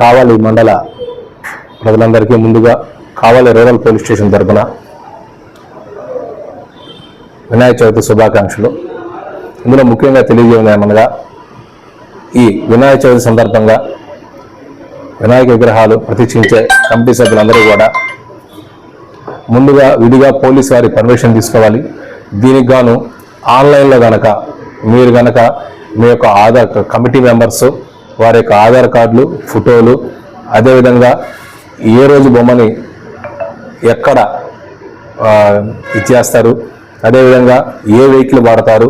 కావాలి మండల ప్రజలందరికీ ముందుగా కావాలి రూరల్ పోలీస్ స్టేషన్ తరపున వినాయక చవితి శుభాకాంక్షలు. ఇందులో ముఖ్యంగా తెలియజేయమనగా ఈ వినాయక చవితి సందర్భంగా వినాయక విగ్రహాలు ప్రతిష్ఠించే కమిటీ సభ్యులందరూ కూడా ముందుగా విడిగా పోలీస్ వారి పర్మిషన్ తీసుకోవాలి. దీనికి గాను ఆన్లైన్లో గనక మీరు గనక మీ యొక్క ఆధార్ కమిటీ మెంబర్స్ వారి యొక్క ఆధార్ కార్డులు ఫోటోలు అదేవిధంగా ఏ రోజు బొమ్మని ఎక్కడ ఇచ్చేస్తారు అదేవిధంగా ఏ వెహికల్ వాడతారు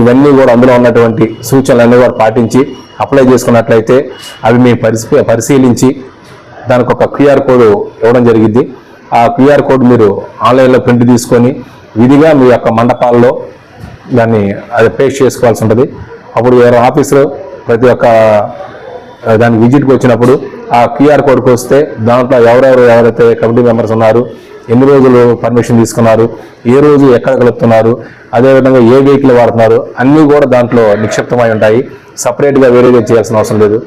ఇవన్నీ కూడా అందులో ఉన్నటువంటి సూచనలన్నీ కూడా పాటించి అప్లై చేసుకున్నట్లయితే అవి మేము పరిశీ పరిశీలించి దానికి ఒక క్యూఆర్ కోడ్ ఇవ్వడం జరిగింది. ఆ క్యూఆర్ కోడ్ మీరు ఆన్లైన్లో ప్రింట్ తీసుకొని విధిగా మీ యొక్క మండపాల్లో దాన్ని అది పేస్ట్ చేసుకోవాల్సి ఉంటుంది. అప్పుడు వేరే ఆఫీసులో ప్రతి ఒక్క దాని దానికి విజిట్కి వచ్చినప్పుడు ఆ క్యూఆర్ కోడ్కి వస్తే దాంట్లో ఎవరెవరు ఎవరైతే కమిటీ మెంబర్స్ ఉన్నారు ఎన్ని రోజులు పర్మిషన్ తీసుకున్నారు ఏ రోజు ఎక్కడ కలుపుతున్నారు అదేవిధంగా ఏ వెహికల్ వాడుతున్నారు అన్నీ కూడా దాంట్లో నిక్షిప్తమై ఉంటాయి. సపరేట్గా వేరేగా చేయాల్సిన అవసరం లేదు.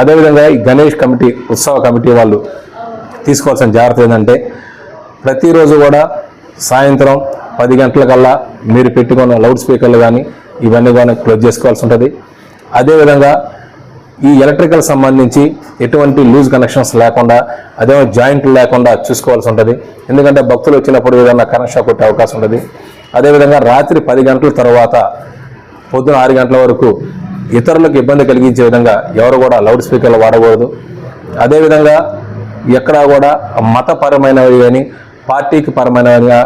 అదేవిధంగా ఈ గణేష్ కమిటీ ఉత్సవ కమిటీ వాళ్ళు తీసుకోవాల్సిన జాగ్రత్త ఏంటంటే ప్రతిరోజు కూడా సాయంత్రం పది గంటలకల్లా మీరు పెట్టుకున్న లౌడ్ స్పీకర్లు కానీ ఇవన్నీ కానీ క్లోజ్ చేసుకోవాల్సి ఉంటుంది. అదేవిధంగా ఈ ఎలక్ట్రికల్ సంబంధించి ఎటువంటి లూజ్ కనెక్షన్స్ లేకుండా అదే జాయింట్లు లేకుండా చూసుకోవాల్సి ఉంటుంది. ఎందుకంటే భక్తులు వచ్చినప్పుడు ఏదైనా కనెక్షన్ కొట్టే అవకాశం ఉంటుంది. అదేవిధంగా రాత్రి పది గంటల తర్వాత పొద్దున ఆరు గంటల వరకు ఇతరులకు ఇబ్బంది కలిగించే విధంగా ఎవరు కూడా లౌడ్ స్పీకర్లు వాడకూడదు. అదేవిధంగా ఎక్కడా కూడా మతపరమైనవి కానీ పార్టీకి పరమైనవిగా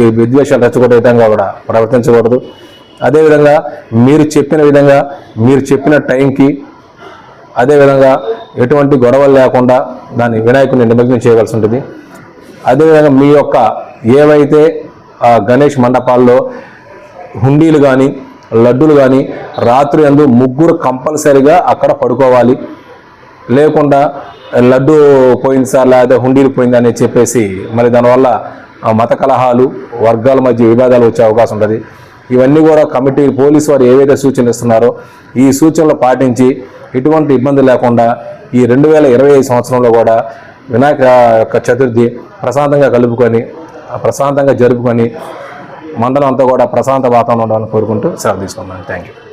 ఈ విద్వేషాలు రెచ్చగొట్టే విధంగా కూడా ప్రవర్తించకూడదు. అదేవిధంగా మీరు చెప్పిన విధంగా మీరు చెప్పిన టైంకి అదేవిధంగా ఎటువంటి గొడవలు లేకుండా దాన్ని వినాయకుడిని నిమగ్నం చేయవలసి ఉంటుంది. అదేవిధంగా మీ యొక్క ఏవైతే ఆ, గణేష్ మండపాల్లో హుండీలు కానీ లడ్డూలు కానీ రాత్రి అందు ముగ్గురు కంపల్సరిగా అక్కడ పడుకోవాలి. లేకుండా లడ్డు పోయింది సార్ లేదా హుండీలు పోయింది అని చెప్పేసి మరి దానివల్ల ఆ, మత కలహాలు వర్గాల మధ్య వివాదాలు వచ్చే అవకాశం ఉంటుంది. ఇవన్నీ కూడా కమిటీ పోలీసు వారు ఏవైతే సూచనలు ఇస్తున్నారో ఈ సూచనలు పాటించి ఎటువంటి ఇబ్బంది లేకుండా ఈ రెండు వేల ఇరవై ఐదు సంవత్సరంలో కూడా వినాయక యొక్క చతుర్థి ప్రశాంతంగా కలుపుకొని ప్రశాంతంగా జరుపుకొని మండలం అంతా కూడా ప్రశాంత వాతావరణం ఉండాలని కోరుకుంటూ సెలవు తీసుకున్నాను థ్యాంక్ యూ